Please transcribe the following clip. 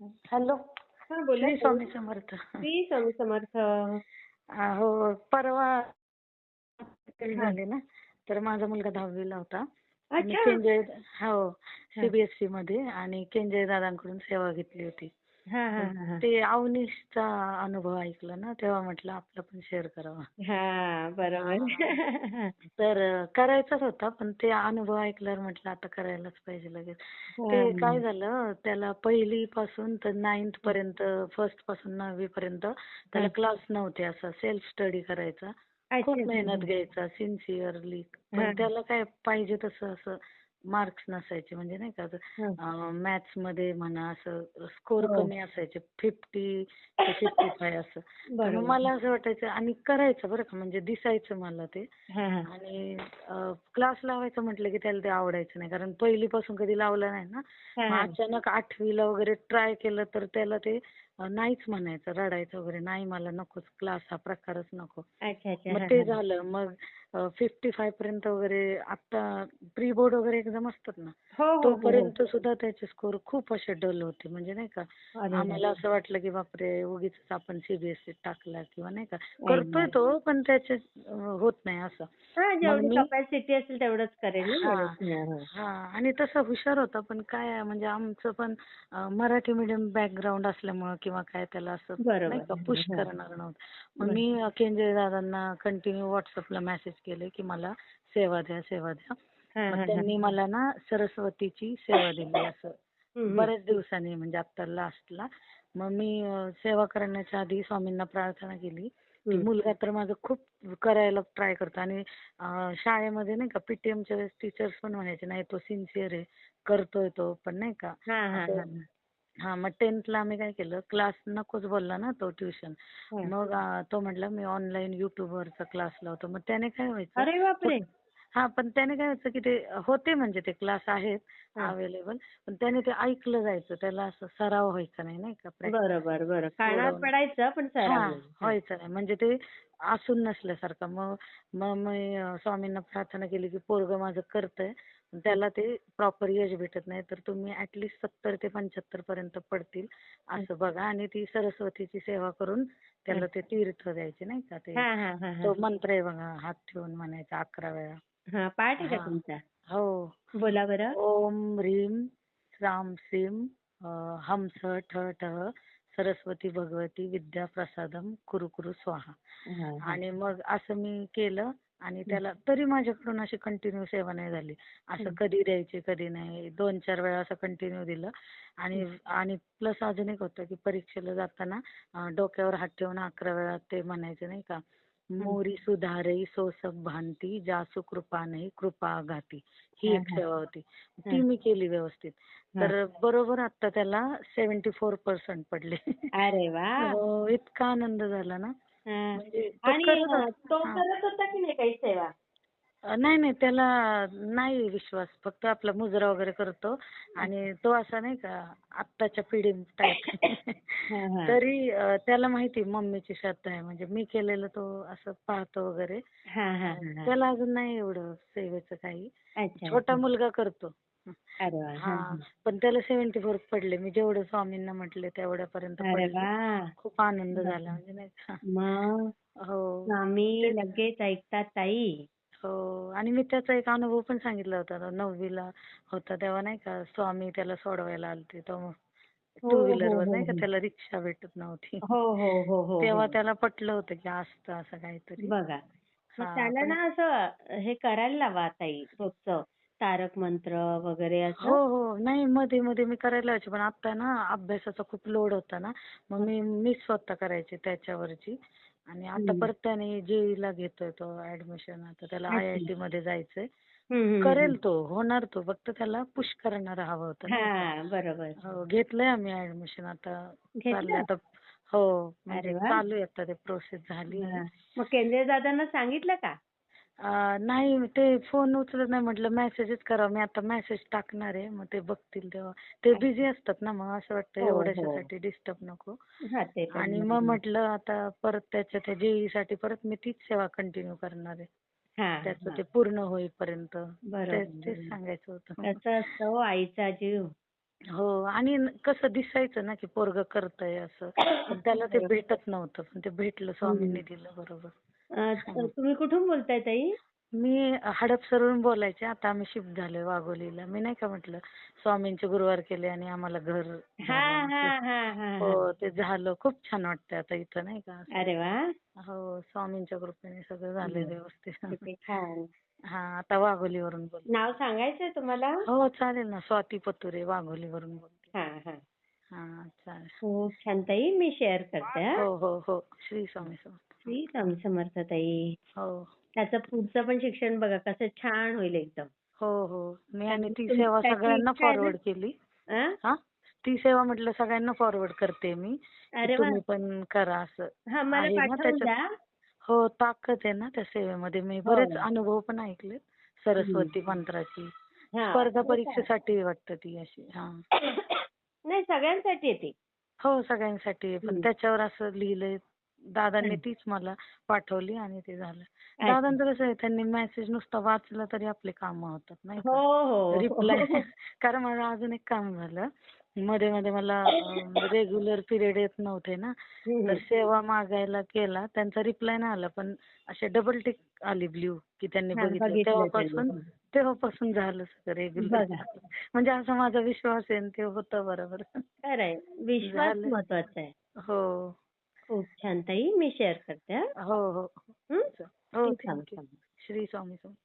Hello. हा श्री ताई. स्वामी समर्थ. श्री स्वामी समर्थ. हो परवा झाले ना तर माझा मुलगा दहावीला होता. आणि अच्छा. केंजळे हो सीबीएसई मध्ये आणि केंजळे दादांकडून सेवा घेतली होती. ते अवनीशचा अनुभव ऐकला ना तेव्हा म्हटलं आपलं पण शेअर करावा. हा बरोबर. तर करायचाच होता पण ते अनुभव ऐकल्यावर म्हटलं आता करायलाच पाहिजे लगेच. ते काय झालं त्याला पहिली पासून तर नाइन्थ पर्यंत फर्स्टपासून नववी पर्यंत त्याला क्लास नव्हते असं सेल्फ स्टडी करायचा. खूप. मेहनत घ्यायचा सिन्सिअरली हा. पण त्याला काय पाहिजे तसं असं मार्क्स नसायचे म्हणजे नाही का. मॅथ्समध्ये म्हणा असं स्कोर हो. कमी असायचे फिफ्टी फिफ्टी फाय असं. मला असं वाटायचं आणि करायचं बरं का म्हणजे दिसायचं मला ते. आणि क्लास लावायचं म्हटलं की त्याला ते आवडायचं नाही कारण पहिलीपासून कधी लावलं नाही ना. अचानक आठवीला वगैरे ट्राय केलं तर त्याला ते नाहीच म्हणायचं रडायचं वगैरे नाही मला नकोच क्लास हा प्रकारच नको अच्छा अच्छा मग ते. झालं मग फिफ्टी फाय पर्यंत वगैरे आता प्री बोर्ड वगैरे एक्झाम असतात ना तोपर्यंत सुद्धा त्याचे स्कोर खूप असे डल होते म्हणजे नाही का आम्हाला असं वाटलं की बापरे उगीच आपण सीबीएसई टाकला किंवा नाही का करतोय. तो पण त्याचे होत नाही असं हा जेवढी कपॅसिटी असेल तेवढंच करेल हा. हा, हा. हा आणि तसा हुशार होता पण काय म्हणजे आमचं पण मराठी मीडियम बॅकग्राऊंड असल्यामुळं किंवा काय त्याला असं. नाही का पुश हो. करणार नव्हतं मग मी केंजळे दादांना कंटिन्यू व्हॉट्सअपला मेसेज केले की मला सेवा द्या सेवा द्या हा, हा, मग. त्यांनी मला ना सरस्वतीची सेवा दिली असं. बऱ्याच दिवसांनी म्हणजे आता लास्टला मग मी सेवा करण्याच्या आधी स्वामींना प्रार्थना केली. की. मुलगा तर माझा खूप करायला ट्राय करतो आणि शाळेमध्ये नाही का पीटीएमच्या वेळेस टीचर्स पण म्हणायचे नाही तो सिन्सिअर आहे. करतोय तो पण नाही का? हा, हा, हा. हा मग टेन्थला आम्ही काय केलं? क्लास नकोच बोलला ना तो ट्युशन. मग तो म्हटला मी ऑनलाईन युट्यूबवरचा क्लास लावतो. मग त्याने काय व्हायचं? हा पण त्याने काय व्हायचं की ते होते म्हणजे ते क्लास आहेत. अवेलेबल पण त्याने ते ऐकलं जायचं त्याला असं सराव व्हायचा नाही नाही का. बरोबर बरं कानावर पडायचं पण हा सराव. व्हायचं नाही. म्हणजे ते असून नसल्यासारखं. मग मग मी स्वामींना प्रार्थना केली की पोरग माझं करतंय पण त्याला ते प्रॉपर यश भेटत नाही. तर तुम्ही ऍटलीस्ट सत्तर ते पंच्याहत्तर पर्यंत पडतील असं बघा. आणि ती सरस्वतीची सेवा करून त्याला ते तीर्थ द्यायचे नाही का? ते हा हा हा हा. तो मंत्र आहे बघा हात ठेवून म्हणायचा अकरा वेळा. हा पाठ आहे का. तुमचा? हो. बोला बरं. ओम ह्रीम श्राम श्रीम अं, हम स ठ ठ सरस्वती भगवती विद्या प्रसादम कुरु कुरु स्वाहा. आणि मग असं मी केलं आणि त्याला तरी माझ्याकडून अशी कंटिन्यू सेवा नाही झाली. असं. कधी द्यायची कधी नाही. दोन चार वेळा असं कंटिन्यू दिलं. आणि आणि प्लस अजून एक होतं की परीक्षेला जाताना डोक्यावर हात ठेवून अकरा वेळा ते म्हणायचे नाही का? मोरी सुधारई सोसक भांती जासू कृपा नाही कृपा आघाती ही एक. सेवा होती ती. मी केली व्यवस्थित. तर बरोबर आता त्याला सेव्हन्टी फोर पर्सेंट पडले अरे वा हो, इतका आनंद झाला ना. म्हणजे आणि. तो. करत होता की नाही काही सेवा नाही नाही त्याला नाही विश्वास. फक्त आपला मुजरा वगैरे करतो. आणि तो असा नाही का आत्ताच्या पिढी टाईप. तरी त्याला माहिती मम्मीची श्रद्धा आहे. म्हणजे मी केलेलं तो असं पाहतो वगैरे. त्याला अजून नाही एवढं सेवेचं काही. छोटा मुलगा करतो. हा, पण त्याला सेव्हन्टी फोर पडले. मी जेवढं स्वामींना म्हटले तेवढ्यापर्यंत पडले. खूप आनंद झाला. म्हणजे नाही का. हो. स्वामी लगेच ऐकतात ताई. हो. आणि मी त्याचा एक अनुभव पण सांगितला होता. नववीला होता तेव्हा नाही का स्वामी त्याला सोडवायला आलते. तो हो, टू हो, व्हीलर वर हो, नाही का हो. त्याला रिक्षा भेटत नव्हती. हो हो हो हो तेव्हा हो. त्याला पटलं होतं की असतं असं काहीतरी. बघा. मग हा, त्याला ना असं हे करायला लावा ताई रोजचं. तारक मंत्र वगैरे हो असं. हो नाही मध्ये मध्ये मी करायला लावायचे. पण आता ना अभ्यासाचा खूप लोड होता ना. मग मी मी स्वतः करायचे त्याच्यावरची. आणि आता. परत त्याने JEE ला घेतोय तो ऍडमिशन आता त्याला. आयआयटी मध्ये जायचंय करेल तो होणार तो फक्त त्याला पुश करणारा हवं होतं? हा बरोबर हो घेतलंय आम्ही ऍडमिशन आता? चाललंय आता हो म्हणजे. चालू आहे आता ते प्रोसेस झाली. मग केंद्रीय दादांना सांगितलं का नाही ते फोन उचलत नाही म्हटलं मेसेजच करा मी आता मेसेज टाकणार आहे. मग ते बघतील तेव्हा. ते बिझी असतात ना मग असं वाटतं हो. एवढ्यासाठी डिस्टर्ब नको. हा पण आणि मग. म्हटलं आता परत त्याच्या त्या JEE साठी परत मी तीच सेवा कंटिन्यू करणार आहे. त्याचं. ते पूर्ण होईपर्यंत. तेच. सांगायचं होतं. असतं हो आईचा जीव. हो आणि कसं दिसायचं ना की पोरग करतंय असं. त्याला ते भेटत नव्हतं. पण ते भेटलं स्वामींनी दिलं बरोबर. अ, तुम्ही कुठून बोलताय ताई? मी हडपसरवरून बोलायचे. आता आम्ही शिफ्ट झालोय वाघोलीला. मी नाही का म्हटलं स्वामींचे गुरुवार केले आणि आम्हाला घर झालं हा. हा हा हा हा. हो ते झालं. खूप छान वाटतंय आता इथं नाही का असं. अरे वा. हो स्वामींच्या कृपेने सगळं झालंय व्यवस्थित. किती छान. हा आता वाघोलीवरून बोल नाव सांगायचंय तुम्हाला? हो चालेल ना. स्वाती पतुरे वाघोलीवरून बोलते. हा हा. हा चालेल. खूप छान ताई. मी शेअर करते हा. हो हो हो. श्री स्वामी समर्थ. श्री स्वामी समर्थ ताई. हो. त्याचं पुढचं पण शिक्षण बघा कसं छान होईल एकदम. हो हो. मी आणि ती सेवा सगळ्यांना आहे? फॉरवर्ड केली. ती सेवा म्हटलं सगळ्यांना फॉरवर्ड करते मी. तुम्ही पण करा असं. हा आहे हो ताकद आहे ना त्या सेवेमध्ये. मी. बरेच अनुभव पण ऐकले सरस्वती मंत्राची. स्पर्धा परीक्षेसाठी वाटतं ती अशी हा. नाही सगळ्यांसाठी येते हो सगळ्यांसाठी आहे. पण. त्याच्यावर असं लिहिलंय दादांनी. तीच मला पाठवली आणि ते झालं. दादांचं कसं आहे त्यांनी मेसेज नुसता वाचला तरी आपले काम होतात नाही हो का? हो रिप्लाय कारण माझं अजून एक काम झालं. मध्ये मध्ये मला रेग्युलर पिरियड येत नव्हते ना. तर सेवा मागायला केला त्यांचा रिप्लाय नाही आला पण असे डबल टिक आली ब्ल्यू की त्यांनी हा, बघितलं. तेव्हापासून. तेव्हापासून झालं सगळं रेग्युलर. म्हणजे असा माझा विश्वास आहे ते होतं बरोबर. विश्वास. महत्त्वाचा आहे. हो. खूप छान ताई. मी शेअर करते हा. हो हो. हं? श्री स्वामी समर्थ.